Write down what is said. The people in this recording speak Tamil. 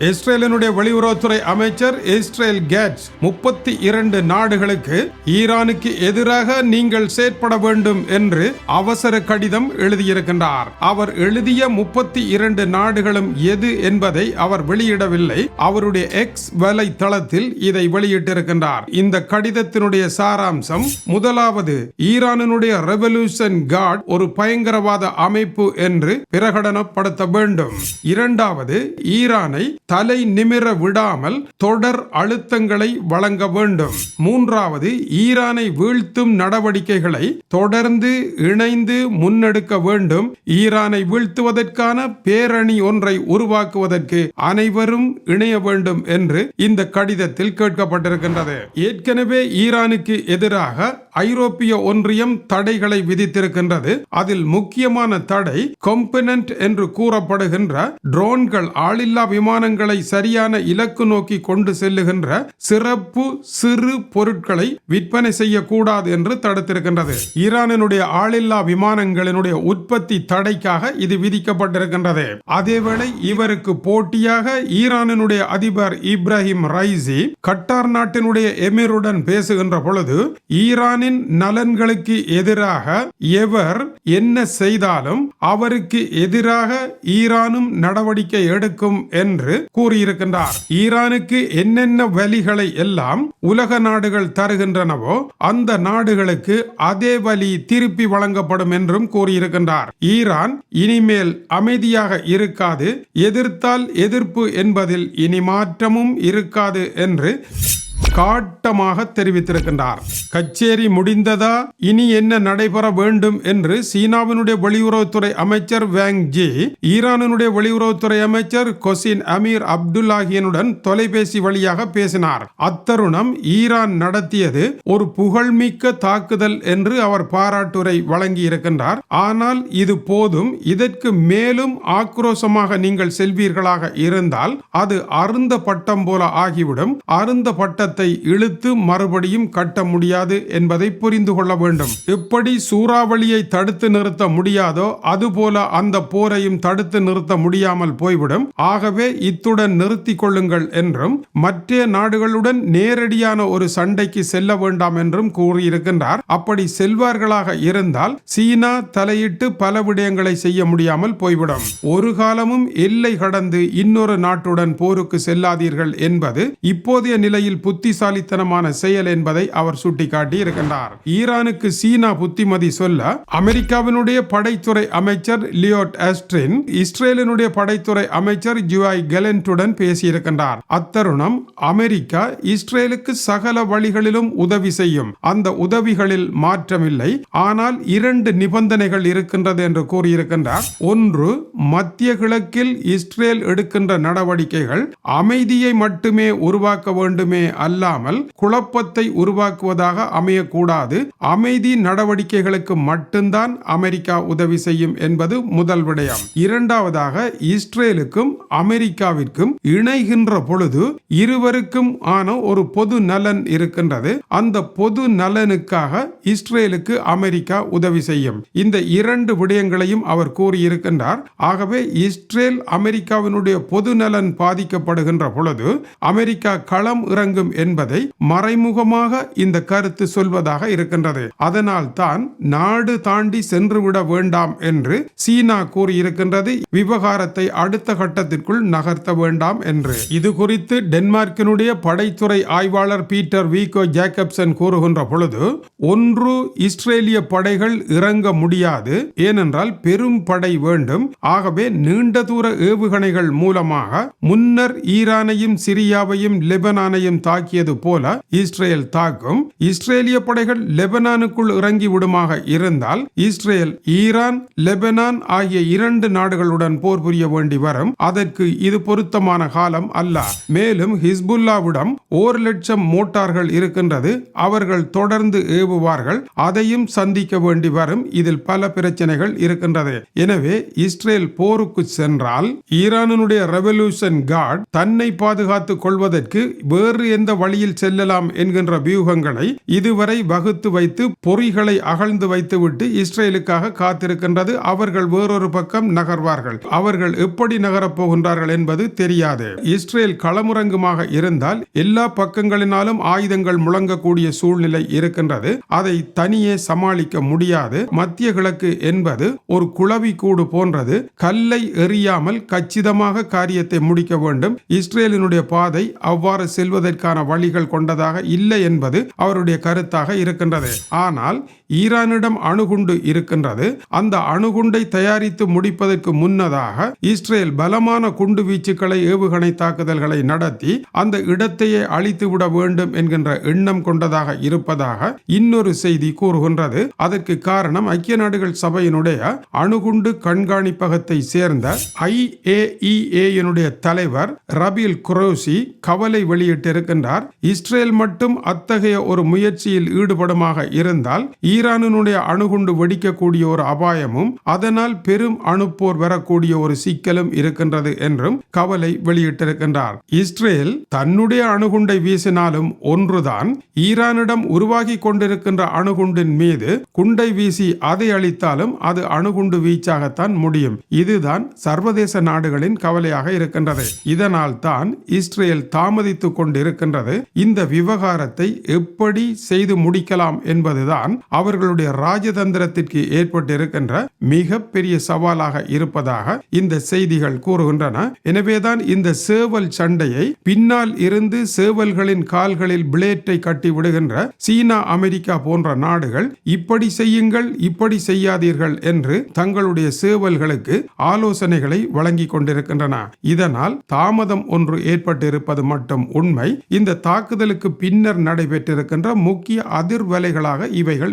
இஸ்ரேலினுடைய வெளியுறவுத்துறை அமைச்சர் இஸ்ரேல் கேட்ஸ் முப்பத்தி இரண்டு நாடுகளுக்கு ஈரானுக்கு எதிராக நீங்கள் செயற்பட வேண்டும் என்று அவசர கடிதம் எழுதியிருக்கின்றார். அவர் எழுதிய முப்பத்தி இரண்டு நாடுகளும் எது என்பதை அவர் வெளியிடவில்லை. அவருடைய எக்ஸ் வலைத்தளத்தில் இதை வெளியிட்டிருக்கின்றார். இந்த கடிதத்தினுடைய சாராம்சம் முதலாவது ஈரானினுடைய ரெவல்யூஷன் கார்டு ஒரு பயங்கரவாத அமைப்பு என்று பிரகடனப்படுத்த வேண்டும். இரண்டாவது ஈரானை தலை நிமிர விடாமல் தொடர் அழுத்தங்களை வழங்க வேண்டும். மூன்றாவது ஈரானை வீழ்த்தும் நடவடிக்கைகளை தொடர்ந்து இணைந்து முன்னெடுக்க வேண்டும். ஈரானை வீழ்த்துவதற்கான பேரணி ஒன்றை உருவாக்குவதற்கு அனைவரும் இணைய வேண்டும் என்று இந்த கடிதத்தில் கேட்கப்பட்டிருக்கின்றது. ஏற்கனவே ஈரானுக்கு எதிராக ஐரோப்பிய ஒன்றியம் தடைகளை விதித்திருக்கின்றது. அதில் முக்கியமான தடை கொம்பனன்ட் என்று கூறப்படுகின்ற ட்ரோன்கள் ஆளில்லா விமானங்கள் சரியான இலக்கு நோக்கி கொண்டு செல்லுகின்ற சிறப்பு சிறு பொருட்களை விற்பனை செய்யக்கூடாது என்று தடுத்திருக்கின்றது. ஈரானினுடைய ஆளில்லா விமானங்களினுடைய உற்பத்தி தடைக்காக இது விதிக்கப்பட்டிருக்கின்றது. அதேவேளை இவருக்கு போட்டியாக ஈரானினுடைய அதிபர் இப்ராஹிம் ரைசி கட்டார் நாட்டினுடைய எமிருடன் பேசுகின்ற பொழுது ஈரானின் நலன்களுக்கு எதிராக எவர் என்ன செய்தாலும் அவருக்கு எதிராக ஈரானும் நடவடிக்கை எடுக்கும் என்று கூறியிருக்கின்றார். ஈரானுக்கு என்னென்ன வலிகளை எல்லாம் உலக நாடுகள் தருகின்றனவோ அந்த நாடுகளுக்கு அதே வழி திருப்பி வழங்கப்படும் என்றும் கூறியிருக்கின்றார். ஈரான் இனிமேல் அமைதியாக இருக்காது எதிர்த்தால் எதிர்ப்பு என்பதில் இனி மாற்றமும் இருக்காது என்று காட்டமாக தெரிவித்திருக்கின்றார். கச்சேரி முடிந்ததா? இனி என்ன நடைபெற வேண்டும் என்று சீனாவினுடைய வெளியுறவுத்துறை அமைச்சர் வேங் ஜி ஈரானினுடைய வெளியுறவுத்துறை அமைச்சர் கொசின் அமீர் அப்துல்லாஹியனுடன் தொலைபேசி வழியாக பேசினார். அத்தருணம் ஈரான் நடத்தியது ஒரு புகழ்மிக்க தாக்குதல் என்று அவர் பாராட்டுரை வழங்கி இருக்கின்றார் ஆனால் இது போதும் இதற்கு மேலும் ஆக்ரோஷமாக நீங்கள் செல்வீர்களாக இருந்தால் அது அருந்த பட்டம் போல ஆகிவிடும். அருந்த பட்டத்தை இழுத்து மறுபடியும் கட்ட முடியாது என்பதை புரிந்து கொள்ள வேண்டும். எப்படி சூறாவளியை தடுத்து நிறுத்த முடியாதோ அதுபோல அந்த போரையும் தடுத்து நிறுத்த முடியாமல் போய்விடும். ஆகவே இத்துடன் நிறுத்திக் கொள்ளுங்கள் என்றும் மற்ற நாடுகளுடன் நேரடியான ஒரு சண்டைக்கு செல்ல வேண்டாம் என்றும் கூறியிருக்கின்றார். அப்படி செல்வார்களாக இருந்தால் சீனா தலையிட்டு பல விடயங்களை செய்ய முடியாமல் போய்விடும். ஒரு காலமும் எல்லை கடந்து இன்னொரு நாட்டுடன் போருக்கு செல்லாதீர்கள் என்பது இப்போதைய நிலையில் புத்தி புத்திசாலித்தனமான செயல் என்பதை அவர் சுட்டிக்காட்டி இருக்கின்றார். ஈரானுக்கு சீனா புத்திமதி சொல்ல அமெரிக்காவினுடைய படைத்துறை அமைச்சர் லியோட் அஸ்ட்ரின் இஸ்ரேலினுடைய படைத்துறை அமைச்சர் ஜுவாய் கெலன்ட்டுடன் பேசியிருக்கின்றார். அத்தருணம் அமெரிக்கா இஸ்ரேலுக்கு சகல வழிகளிலும் உதவி செய்யும். அந்த உதவிகளில் மாற்றமில்லை. ஆனால் இரண்டு நிபந்தனைகள் இருக்கின்றது என்று கூறியிருக்கின்றார். ஒன்று மத்திய கிழக்கில் இஸ்ரேல் எடுக்கின்ற நடவடிக்கைகள் அமைதியை மட்டுமே உருவாக்க வேண்டுமே அல்ல அல்லாமல் குழப்பத்தை உருவாக்குவதாக அமையக்கூடாது. அமைதி நடவடிக்கைகளுக்கு மட்டும்தான் அமெரிக்கா உதவி செய்யும் என்பது முதல் விடயம். இரண்டாவதாக இஸ்ரேலுக்கும் அமெரிக்காவிற்கும் இணைகின்ற பொழுது இருவருக்கும் ஆன ஒரு பொது நலன் இருக்கின்றது. அந்த பொது நலனுக்காக இஸ்ரேலுக்கு அமெரிக்கா உதவி செய்யும். இந்த இரண்டு விடயங்களையும் அவர் கூறியிருக்கின்றார். ஆகவே இஸ்ரேல் அமெரிக்காவினுடைய பொது நலன் பாதிக்கப்படுகின்ற பொழுது அமெரிக்கா களம் இறங்கும் என்பதை மறைமுகமாக இந்த கருத்து சொல்வதாக இருக்கின்றது. அதனால் தான் நாடு தாண்டி சென்றுவிட வேண்டாம் என்று சீனா கூறியிருக்கின்றது. விவகாரத்தை அடுத்த கட்டத்திற்குள் நகர்த்த வேண்டாம் என்று. இது குறித்து டென்மார்க்கினுடைய படைத்துறை ஆய்வாளர் பீட்டர் வீகோ ஜேக்கப்சன் கூறுகின்ற பொழுது ஒன்று இஸ்ரேலிய படைகள் இறங்க முடியாது. ஏனென்றால் பெரும் படை வேண்டும். ஆகவே நீண்ட தூர ஏவுகணைகள் மூலமாக முன்னர் ஈரானையும் சிரியாவையும் லெபனானையும் தாக்கிய தாக்கியது போல இஸ்ரேல் தாக்கும் இஸ்ரேலிய படைகள் லெபனானுக்குள் இறங்கி விடுமாக இருந்தால் இஸ்ரேல் ஈரான் லெபனான் ஆகிய இரண்டு நாடுகளுடன் போர் புரிய வேண்டி வரும். அதற்கு இது பொருத்தமான காலம் அல்ல. மேலும் ஹிஸ்புல்லாவிடம் ஒரு லட்சம் மோட்டார்கள் இருக்கின்றது. அவர்கள் தொடர்ந்து ஏவுவார்கள். அதையும் சந்திக்க வேண்டி வரும். இதில் பல பிரச்சனைகள் இருக்கின்றது. எனவே இஸ்ரேல் போருக்கு சென்றால் ஈரானுடைய ரெவல்யூஷன் கார்டு தன்னை பாதுகாத்துக் கொள்வதற்கு வேறு எந்த வழியில் செல்லலாம் என்கின்ற வியூகங்களை இதுவரை வகுத்து வைத்து பொறிகளை அகழ்ந்து வைத்துவிட்டு இஸ்ரேலுக்காக காத்திருக்கின்றது அவர்கள் வேறொரு பக்கம் நகர்வார்கள். அவர்கள் எப்படி நகரப் போகின்றார்கள் என்பது தெரியாது. இஸ்ரேல் களமுறங்குமாக இருந்தால் எல்லா பக்கங்களினாலும் ஆயுதங்கள் முழங்கக்கூடிய சூழ்நிலை இருக்கின்றது. அதை தனியே சமாளிக்க முடியாது. மத்திய கிழக்கு என்பது ஒரு குளவி கூடு போன்றது. கல்லை எறியாமல் கச்சிதமாக காரியத்தை முடிக்க வேண்டும். இஸ்ரேலினுடைய பாதை அவ்வாறு செல்வதற்கான வழிகள் கொண்டதாக இல்லை என்பது அவருடைய கருத்தாக இருக்கின்றது. ஆனால் ஈரானிடம் அணுகுண்டு இருக்கின்றது. அந்த அணுகுண்டை தயாரித்து முடிப்பதற்கு முன்னதாக இஸ்ரேல் பலமான குண்டு வீச்சுக்களை ஏவுகணை தாக்குதல்களை நடத்தி அந்த இடத்தையே அழித்துவிட வேண்டும் என்கின்ற எண்ணம் கொண்டதாக இருப்பதாக இன்னொரு செய்தி கூறுகின்றது. அதற்கு காரணம் ஐக்கிய நாடுகள் சபையினுடைய அணுகுண்டு கண்காணிப்பகத்தை சேர்ந்த ஐஏஇஏனுடைய தலைவர் ரபீல் குரோசி கவலை வெளியிட்டிருக்கின்றார். இஸ்ரேல் மட்டும் அத்தகைய ஒரு முயற்சியில் ஈடுபடுமாக இருந்தால் ஈரானினுடைய அணுகுண்டு வெடிக்கக்கூடிய ஒரு அபாயமும் அதனால் பெரும் அணுப்போர் வரக்கூடிய ஒரு சிக்கலும் இருக்கின்றது என்றும் கவலை வெளியிட்டிருக்கின்றார். இஸ்ரேல் தன்னுடைய அணுகுண்டை வீசினாலும் ஒன்றுதான் ஈரானிடம் உருவாகி கொண்டிருக்கின்ற அணுகுண்டின் மீது குண்டை வீசி அதை அளித்தாலும் அது அணுகுண்டு வீச்சாகத்தான் முடியும். இதுதான் சர்வதேச நாடுகளின் கவலையாக இருக்கின்றது. இதனால் தான் இஸ்ரேல் தாமதித்துக் கொண்டிருக்கின்றது. இந்த விவகாரத்தை எப்படி செய்து முடிக்கலாம் என்பதுதான் அவர் அவர்களுடைய ராஜதந்திரத்திற்கு ஏற்பட்டிருக்கின்ற மிக பெரிய சவாலாக இருப்பதாக இந்த செய்திகள் கூறுகின்றன. எனவேதான் இந்த சேவல் சண்டையை பின்னால் இருந்து சேவல்களின் கால்களில் பிளேட்டை கட்டி விடுகின்ற சீனா அமெரிக்கா போன்ற நாடுகள் இப்படி செய்யுங்கள் இப்படி செய்யாதீர்கள் என்று தங்களுடைய சேவல்களுக்கு ஆலோசனைகளை வழங்கி கொண்டிருக்கின்றன. இதனால் தாமதம் ஒன்று ஏற்பட்டிருப்பது மட்டும் உண்மை. இந்த தாக்குதலுக்கு பின்னர் நடைபெற்றிருக்கின்ற முக்கிய அதிர்வலைகளாக இவைகள்